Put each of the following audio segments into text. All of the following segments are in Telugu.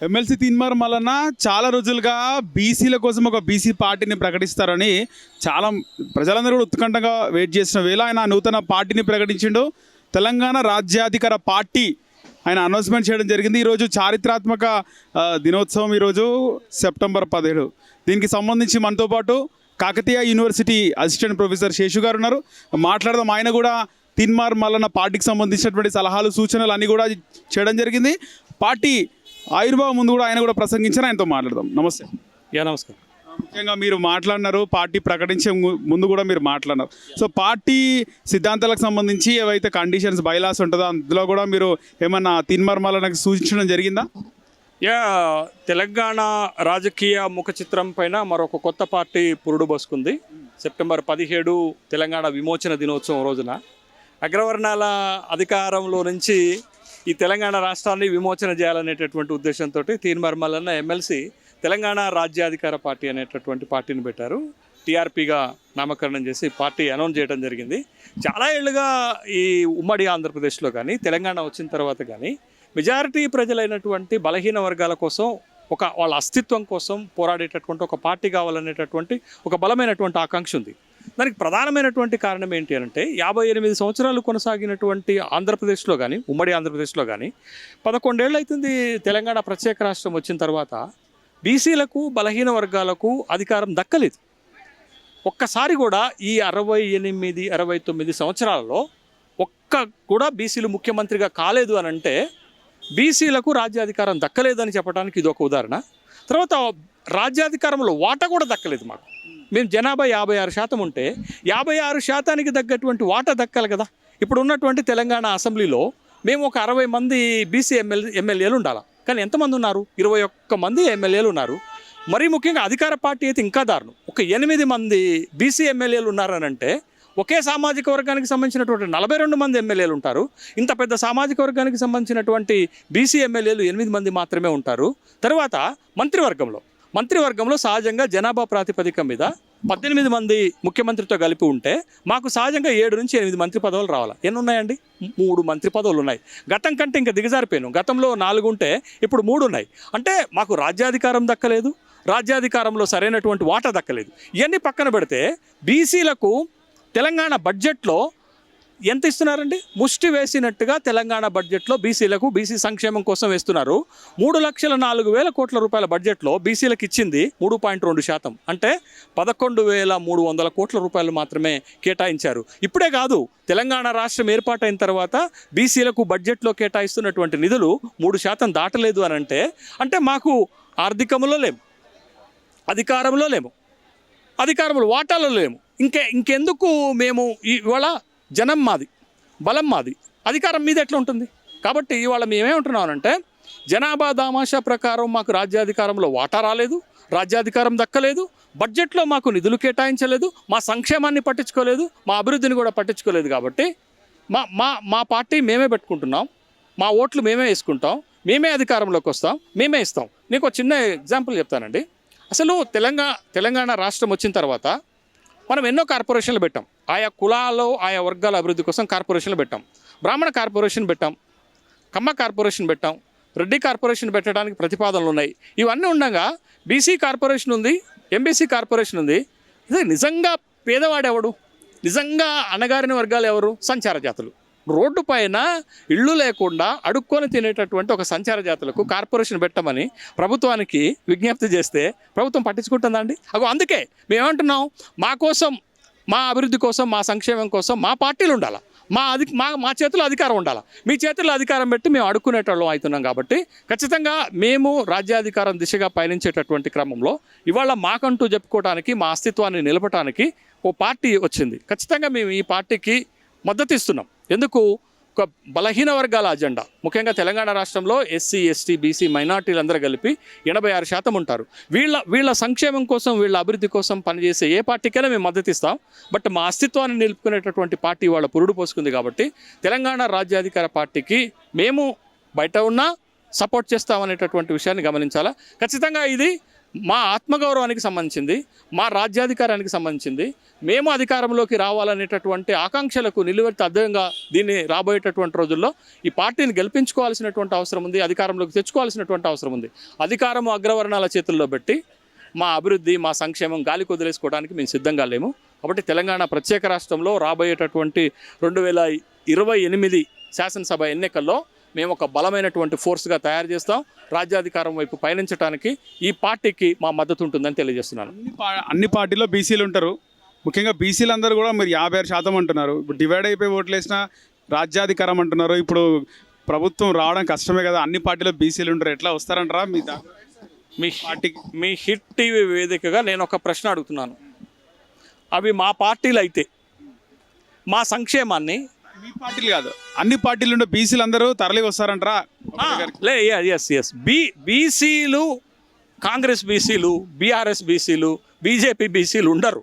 ఎమ్మెల్సీ తీన్మార్ మల్లన్న చాలా రోజులుగా బీసీల కోసం ఒక బీసీ పార్టీని ప్రకటిస్తారని చాలా ప్రజలందరూ కూడా ఉత్కంఠగా వెయిట్ చేసిన వేళ ఆయన నూతన పార్టీని ప్రకటించిండు. తెలంగాణ రాజ్యాధికార పార్టీ ఆయన అనౌన్స్మెంట్ చేయడం జరిగింది. ఈరోజు చారిత్రాత్మక దినోత్సవం ఈరోజు సెప్టెంబర్ పదిహేడు. దీనికి సంబంధించి మనతో పాటు Kakatiya university assistant professor Seshu గారు ఉన్నారు. మాట్లాడదాం. ఆయన కూడా తిన్మార్ మల్లన్న పార్టీకి సంబంధించినటువంటి సలహాలు సూచనలు అన్నీ కూడా చేయడం జరిగింది. పార్టీ ఆవిర్భావం ముందు కూడా ఆయన కూడా ప్రసంగించారు ఆయనతో మాట్లాడదాం. నమస్తే. యా నమస్కారం. ముఖ్యంగా మీరు మాట్లాడినారు పార్టీ ప్రకటించే ముందు కూడా మీరు మాట్లాడినారు. సో పార్టీ సిద్ధాంతాలకు సంబంధించి ఏవైతే కండిషన్స్ బైలాస్ ఉంటుందో అందులో కూడా మీరు ఏమన్నా తిన్మర్మాలకు సూచించడం జరిగిందా? యా తెలంగాణ రాజకీయ ముఖ చిత్రం పైన మరొక కొత్త పార్టీ పురుడు బసుకుంది. సెప్టెంబర్ పదిహేడు తెలంగాణ విమోచన దినోత్సవం రోజున. అగ్రవర్ణాల అధికారంలో నుంచి ఈ తెలంగాణ రాష్ట్రాన్ని విమోచన చేయాలనేటటువంటి ఉద్దేశంతో తీర్మర్మలన్న ఎమ్మెల్సీ తెలంగాణ రాజ్యాధికార పార్టీ అనేటటువంటి పార్టీని పెట్టారు. టీఆర్పీగా నామకరణం చేసి పార్టీ అనౌన్స్ చేయడం జరిగింది. చాలా ఏళ్ళుగా ఈ ఉమ్మడి ఆంధ్రప్రదేశ్లో కానీ తెలంగాణ వచ్చిన తర్వాత కానీ మెజారిటీ ప్రజలైనటువంటి బలహీన వర్గాల కోసం ఒక వాళ్ళ అస్తిత్వం కోసం పోరాడేటటువంటి ఒక పార్టీ కావాలనేటటువంటి ఒక బలమైనటువంటి ఆకాంక్ష ఉంది. దానికి ప్రధానమైనటువంటి కారణం ఏంటి అంటే యాభై ఎనిమిది సంవత్సరాలు కొనసాగినటువంటి ఆంధ్రప్రదేశ్లో కానీ ఉమ్మడి ఆంధ్రప్రదేశ్లో కానీ పదకొండేళ్ళు అవుతుంది తెలంగాణ ప్రత్యేక రాష్ట్రం వచ్చిన తర్వాత బీసీలకు బలహీన వర్గాలకు అధికారం దక్కలేదు. ఒక్కసారి కూడా ఈ అరవై ఎనిమిది అరవై తొమ్మిది సంవత్సరాలలో ఒక్క కూడా బీసీలు ముఖ్యమంత్రిగా కాలేదు అని అంటే బీసీలకు రాజ్యాధికారం దక్కలేదని చెప్పడానికి ఇది ఒక ఉదాహరణ. తర్వాత రాజ్యాధికారంలో వాటా కూడా దక్కలేదు మాకు. మేము జనాభా యాభై ఆరు శాతం ఉంటే యాభై ఆరు శాతానికి తగ్గటువంటి వాటా దక్కాలి కదా. ఇప్పుడు ఉన్నటువంటి తెలంగాణ అసెంబ్లీలో మేము ఒక అరవై మంది బీసీ ఎమ్మెల్యే ఎమ్మెల్యేలు ఉండాలి? కానీ ఎంతమంది ఉన్నారు? ఇరవై ఒక్క మంది ఎమ్మెల్యేలు ఉన్నారు. మరీ ముఖ్యంగా అధికార పార్టీ అయితే ఇంకా దారుణం. ఒక ఎనిమిది మంది బీసీ ఎమ్మెల్యేలు ఉన్నారనంటే ఒకే సామాజిక వర్గానికి సంబంధించినటువంటి నలభై రెండు మంది ఎమ్మెల్యేలు ఉంటారు. ఇంత పెద్ద సామాజిక వర్గానికి సంబంధించినటువంటి బీసీ ఎమ్మెల్యేలు ఎనిమిది మంది మాత్రమే ఉంటారు. తర్వాత మంత్రివర్గంలో మంత్రివర్గంలో సహజంగా జనాభా ప్రాతిపదిక మీద పద్దెనిమిది మంది ముఖ్యమంత్రితో కలిపి ఉంటే మాకు సహజంగా ఏడు నుంచి ఎనిమిది మంత్రి పదవులు రావాలి? ఎన్ని ఉన్నాయండి? మూడు మంత్రి పదవులు ఉన్నాయి. గతం కంటే ఇంకా దిగజారిపోయాను. గతంలో నాలుగు ఉంటే ఇప్పుడు మూడు ఉన్నాయి. అంటే మాకు రాజ్యాధికారం దక్కలేదు. రాజ్యాధికారంలో సరైనటువంటి వాటా దక్కలేదు. ఇవన్నీ పక్కన పెడితే బీసీలకు తెలంగాణ బడ్జెట్లో ఎంత ఇస్తున్నారండి? ముష్టి వేసినట్టుగా తెలంగాణ బడ్జెట్లో బీసీలకు బీసీ సంక్షేమం కోసం వేస్తున్నారు. మూడు లక్షల నాలుగు వేల కోట్ల రూపాయల బడ్జెట్లో బీసీలకు ఇచ్చింది మూడు పాయింట్ రెండు శాతం. అంటే పదకొండు వేల మూడు వందల కోట్ల రూపాయలు మాత్రమే కేటాయించారు. ఇప్పుడే కాదు తెలంగాణ రాష్ట్రం ఏర్పాటైన తర్వాత బీసీలకు బడ్జెట్లో కేటాయిస్తున్నటువంటి నిధులు మూడు శాతం దాటలేదు అని అంటే అంటే మాకు ఆర్థికంలో లేము అధికారంలో లేము అధికారంలో వాటాలో లేము. ఇంకే ఇంకెందుకు మేము ఇవాళ జనం మాది బలం మాది. అధికారం మీద ఎట్లా ఉంటుంది? కాబట్టి ఇవాళ మేమేమంటున్నామంటే జనాభా దామాషా ప్రకారం మాకు రాజ్యాధికారంలో వాటా రాలేదు రాజ్యాధికారం దక్కలేదు బడ్జెట్లో మాకు నిధులు కేటాయించలేదు మా సంక్షేమాన్ని పట్టించుకోలేదు మా అభివృద్ధిని కూడా పట్టించుకోలేదు కాబట్టి మా మా మా పార్టీ మేమే పెట్టుకుంటున్నాం మా ఓట్లు మేమే వేసుకుంటాం మేమే అధికారంలోకి వస్తాం మేమే ఇస్తాం. నీకు ఒక చిన్న ఎగ్జాంపుల్ చెప్తానండి. అసలు తెలంగాణ తెలంగాణ రాష్ట్రం వచ్చిన తర్వాత మనం ఎన్నో కార్పొరేషన్లు పెట్టాం. ఆయా కులాలు ఆయా వర్గాల అభివృద్ధి కోసం కార్పొరేషన్లు పెట్టాం. బ్రాహ్మణ కార్పొరేషన్ పెట్టాం. కమ్మ కార్పొరేషన్ పెట్టాం. రెడ్డి కార్పొరేషన్ పెట్టడానికి ప్రతిపాదనలు ఉన్నాయి. ఇవన్నీ ఉండగా బీసీ కార్పొరేషన్ ఉంది ఎంబీసీ కార్పొరేషన్ ఉంది. ఇది నిజంగా పేదవాడెవడు? నిజంగా అణగారిన వర్గాలు ఎవరు? సంచార జాతులు. రోడ్డు పైన ఇళ్ళు లేకుండా అడుక్కొని తినేటటువంటి ఒక సంచార జాతులకు కార్పొరేషన్ పెట్టమని ప్రభుత్వానికి విజ్ఞప్తి చేస్తే ప్రభుత్వం పట్టించుకుంటుందండి అగో అందుకే మేమేమంటున్నాం మా కోసం మా అభివృద్ధి కోసం మా సంక్షేమం కోసం మా పార్టీలు ఉండాలి? మా అధి మా మా చేతిలో అధికారం ఉండాలి? మీ చేతిలో అధికారం పెట్టి మేము అడుక్కునేటోళ్ళం అవుతున్నాం కాబట్టి ఖచ్చితంగా మేము రాజ్యాధికారం దిశగా పయనించేటటువంటి క్రమంలో ఇవాళ మాకంటూ చెప్పుకోవడానికి మా అస్తిత్వాన్ని నిలపడానికి ఓ పార్టీ వచ్చింది. ఖచ్చితంగా మేము ఈ పార్టీకి మద్దతు ఇస్తున్నాం. ఎందుకు? ఒక బలహీన వర్గాల అజెండా. ముఖ్యంగా తెలంగాణ రాష్ట్రంలో ఎస్సీ ఎస్టీ బీసీ మైనార్టీలందరూ కలిపి ఎనభై ఆరు శాతం ఉంటారు. వీళ్ళ వీళ్ళ సంక్షేమం కోసం వీళ్ళ అభివృద్ధి కోసం పనిచేసే ఏ పార్టీకైనా మేము మద్దతు ఇస్తాం బట్ మా అస్తిత్వాన్ని నిలుపుకునేటటువంటి పార్టీ వాళ్ళ పురుడు పోసుకుంది కాబట్టి తెలంగాణ రాజ్యాధికార పార్టీకి మేము బయట ఉన్నా సపోర్ట్ చేస్తామనేటటువంటి విషయాన్ని గమనించాలా? ఖచ్చితంగా ఇది మా ఆత్మగౌరవానికి సంబంధించింది మా రాజ్యాధికారానికి సంబంధించింది మేము అధికారంలోకి రావాలనేటటువంటి ఆకాంక్షలకు నిలువెత్తి అర్థంగా దీన్ని రాబోయేటటువంటి రోజుల్లో ఈ పార్టీని గెలిపించుకోవాల్సినటువంటి అవసరం ఉంది అధికారంలోకి తెచ్చుకోవాల్సినటువంటి అవసరం ఉంది. అధికారం అగ్రవర్ణాల చేతుల్లో పెట్టి మా అభివృద్ధి మా సంక్షేమం గాలి కుదిలేసుకోవడానికి మేము సిద్ధంగా లేము. కాబట్టి తెలంగాణ ప్రత్యేక రాష్ట్రంలో రాబోయేటటువంటి రెండు వేల ఇరవై ఎనిమిది శాసనసభ ఎన్నికల్లో మేము ఒక బలమైనటువంటి ఫోర్స్గా తయారు చేస్తాం. రాజ్యాధికారం వైపు పయనించడానికి ఈ పార్టీకి మా మద్దతు ఉంటుందని తెలియజేస్తున్నాను. అన్ని పార్టీలో బీసీలు ఉంటారు. ముఖ్యంగా బీసీలు అందరూ కూడా మీరు యాభై ఆరు శాతం అంటున్నారు. ఇప్పుడు డివైడ్ అయిపోయి ఓట్లు వేసిన రాజ్యాధికారం అంటున్నారు. ఇప్పుడు ప్రభుత్వం రావడం కష్టమే కదా. అన్ని పార్టీలో బీసీలు ఉంటారు. ఎట్లా వస్తారంటారా మీ మీ పార్టీకి? మీ హిట్ టీవీ వేదికగా నేను ఒక ప్రశ్న అడుగుతున్నాను. అవి మా పార్టీలు అయితే మా సంక్షేమాన్ని మీ పార్టీలు కాదు. అన్ని పార్టీలు ఉండే బీసీలు అందరూ తరలి వస్తారంటారా. లే ఎస్ ఎస్ బీ బీసీలు కాంగ్రెస్ బీసీలు బీఆర్ఎస్ బీసీలు బీజేపీ బీసీలు ఉండరు.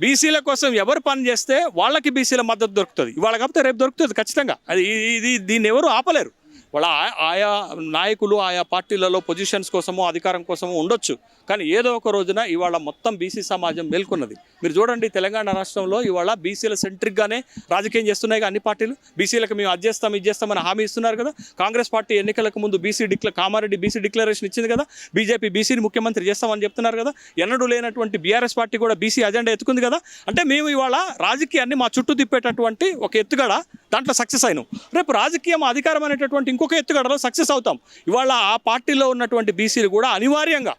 బీసీల కోసం ఎవరు పని చేస్తే వాళ్ళకి బీసీల మద్దతు దొరుకుతుంది. ఇవాళ కాకపోతే రేపు దొరుకుతుంది ఖచ్చితంగా. అది ఇది దీన్ని ఎవరు ఆపలేరు. వాళ్ళ ఆయా నాయకులు ఆయా పార్టీలలో పొజిషన్స్ కోసమో అధికారం కోసమో ఉండొచ్చు. కానీ ఏదో ఒక రోజున ఇవాళ మొత్తం బీసీ సమాజం మేల్కొన్నది. మీరు చూడండి తెలంగాణ రాష్ట్రంలో ఇవాళ బీసీల సెంట్రిక్గానే రాజకీయం చేస్తున్నాయి అన్ని పార్టీలు. బీసీలకు మేము అది చేస్తాం ఇది చేస్తామని హామీ ఇస్తున్నారు కదా. కాంగ్రెస్ పార్టీ ఎన్నికలకు ముందు బీసీ డిక్ల కామారెడ్డి బీసీ డిక్లరేషన్ ఇచ్చింది కదా. బీజేపీ బీసీని ముఖ్యమంత్రి చేస్తామని చెప్తున్నారు కదా. ఎన్నడూ లేనటువంటి బీఆర్ఎస్ పార్టీ కూడా బీసీ అజెండా ఎత్తుకుంది కదా. అంటే మేము ఇవాళ రాజకీయాన్ని మా చుట్టూ తిప్పేటటువంటి ఒక ఎత్తుగడ దాంట్లో సక్సెస్ అయినాం. రేపు రాజకీయం అధికారం అనేటటువంటి ఇంకొక ఎత్తుగడలో సక్సెస్ అవుతాం. ఇవాళ ఆ పార్టీలో ఉన్నటువంటి బీసీలు కూడా అనివార్యంగా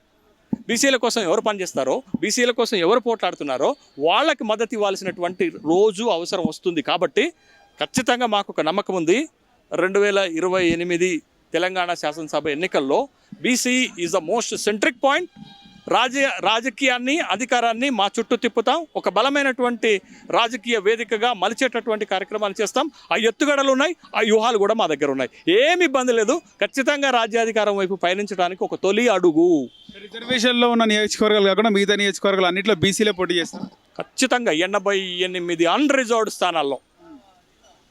బీసీల కోసం ఎవరు పనిచేస్తారో బీసీల కోసం ఎవరు పోట్లాడుతున్నారో వాళ్ళకి మద్దతు ఇవ్వాల్సినటువంటి రోజు అవసరం వస్తుంది కాబట్టి ఖచ్చితంగా మాకు ఒక నమ్మకం ఉంది. రెండు వేల ఇరవై ఎనిమిది తెలంగాణ శాసనసభ ఎన్నికల్లో BC is the most centric point రాజ రాజకీయాన్ని అధికారాన్ని మా చుట్టూ తిప్పుతాం. ఒక బలమైనటువంటి రాజకీయ వేదికగా మలిచేటటువంటి కార్యక్రమాలు చేస్తాం. ఆ ఎత్తుగడలు ఉన్నాయి ఆ వ్యూహాలు కూడా మా దగ్గర ఉన్నాయి. ఏమి ఇబ్బంది లేదు. ఖచ్చితంగా రాజ్యాధికారం వైపు పయనించడానికి ఒక తొలి అడుగు. రిజర్వేషన్లో ఉన్న నియోజకవర్గాలు కాకుండా మిగతా నియోజకవర్గాలు అన్నింటిలో బీసీలే పోటీ చేస్తారు. ఖచ్చితంగా ఎనభై ఎనిమిది అన్రిజర్వ్డ్ స్థానాల్లో.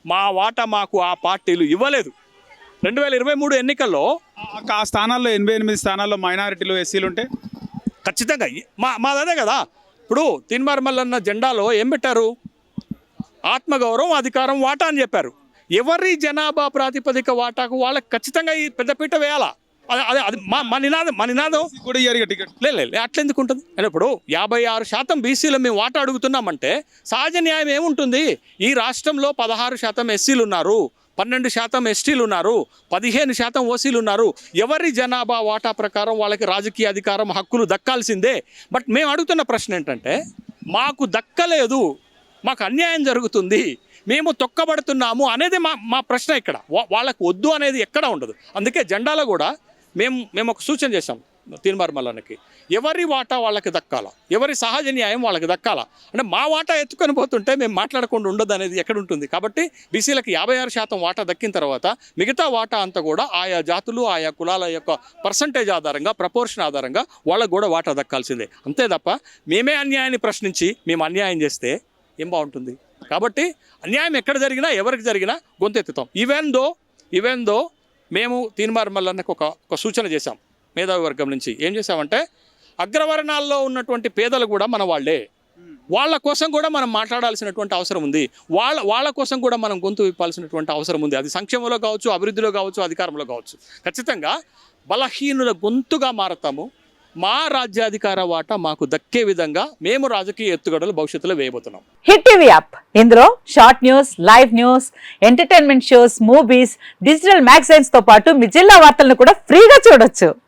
మా వాటా మాకు ఆ పార్టీలు ఇవ్వలేదు. రెండు వేల ఇరవై మూడు ఎన్నికల్లో ఆ- ఆ స్థానాల్లో ఎనభై ఎనిమిది స్థానాల్లో మైనారిటీలు ఎస్సీలు ఉంటే ఖచ్చితంగా. మా మాదదే కదా. ఇప్పుడు తిన్మార్ మల్లన్న జెండాలో ఏం పెట్టారు? ఆత్మగౌరవం అధికారం వాటా అని చెప్పారు. ఎవరి జనాభా ప్రాతిపదిక వాటాకు వాళ్ళకి ఖచ్చితంగా ఈ పెద్దపీట వేయాలా? అది అది అది మా మా నినాదం మా నినాదం? కూడా ఇయ్యారు టికెట్. లే లే, లే, అట్లా ఎందుకు ఉంటుంది? నేను ఇప్పుడు యాభై ఆరు శాతం బీసీలు మేము వాటా అడుగుతున్నామంటే సహజ న్యాయం ఏముంటుంది? ఈ రాష్ట్రంలో పదహారు శాతం ఎస్సీలు ఉన్నారు. పన్నెండు శాతం ఎస్టీలు ఉన్నారు పదిహేను శాతం ఓసీలు ఉన్నారు. ఎవరి జనాభా వాటా ప్రకారం వాళ్ళకి రాజకీయ అధికారం హక్కులు దక్కాల్సిందే? బట్ మేము అడుగుతున్న ప్రశ్న ఏంటంటే మాకు దక్కలేదు మాకు అన్యాయం జరుగుతుంది మేము తొక్కబడుతున్నాము అనేది మా మా ప్రశ్న ఇక్కడ. వాళ్ళకు వద్దు అనేది ఎక్కడ ఉండదు. అందుకే జెండాలో కూడా మేము మేము ఒక సూచన చేశాం. తీన్మార్ మల్లన్నకి ఎవరి వాటా వాళ్ళకి దక్కాల? ఎవరి సహజ న్యాయం వాళ్ళకి దక్కాల? అంటే మా వాటా ఎత్తుకొని పోతుంటే మేము మాట్లాడకుండా ఉండదు అనేది ఎక్కడ ఉంటుంది కాబట్టి బీసీలకు యాభై ఆరు శాతం వాటా దక్కిన తర్వాత మిగతా వాటా అంతా కూడా ఆయా జాతులు ఆయా కులాల యొక్క పర్సంటేజ్ ఆధారంగా ప్రపోర్షన్ ఆధారంగా వాళ్ళకు కూడా వాటా దక్కాల్సిందే. అంతే తప్ప మేమే అన్యాయాన్ని ప్రశ్నించి మేము అన్యాయం చేస్తే ఏం బాగుంటుంది? కాబట్టి అన్యాయం ఎక్కడ జరిగినా ఎవరికి జరిగినా గొంతెత్తుతాం. ఈవెన్ దో ఈవెన్ దో మేము తీన్మార్ మల్లన్నకు ఒక ఒక సూచన చేశాం. మేధావి వర్గం నుంచి ఏం చేసామంటే అగ్రవర్ణాల్లో ఉన్నటువంటి పేదలు కూడా మన వాళ్ళే. వాళ్ళ కోసం కూడా మనం మాట్లాడాల్సినటువంటి అవసరం ఉంది. వాళ్ళ వాళ్ళ కోసం కూడా మనం గొంతు విప్పాల్సినటువంటి అవసరం ఉంది. అది సంక్షేమంలో కావచ్చు అభివృద్ధిలో కావచ్చు అధికారంలో కావచ్చు. ఖచ్చితంగా బలహీనుల గొంతుగా మారతాము. మా రాజ్యాధికార వాటా మాకు దక్కే విధంగా మేము రాజకీయ ఎత్తుగడలు భవిష్యత్తులో వేయబోతున్నాం. Hit TV app. ఇందులో short news live news entertainment shows movies digital మ్యాగజైన్స్తో పాటు మీ జిల్లా వార్తలను కూడా ఫ్రీగా చూడొచ్చు.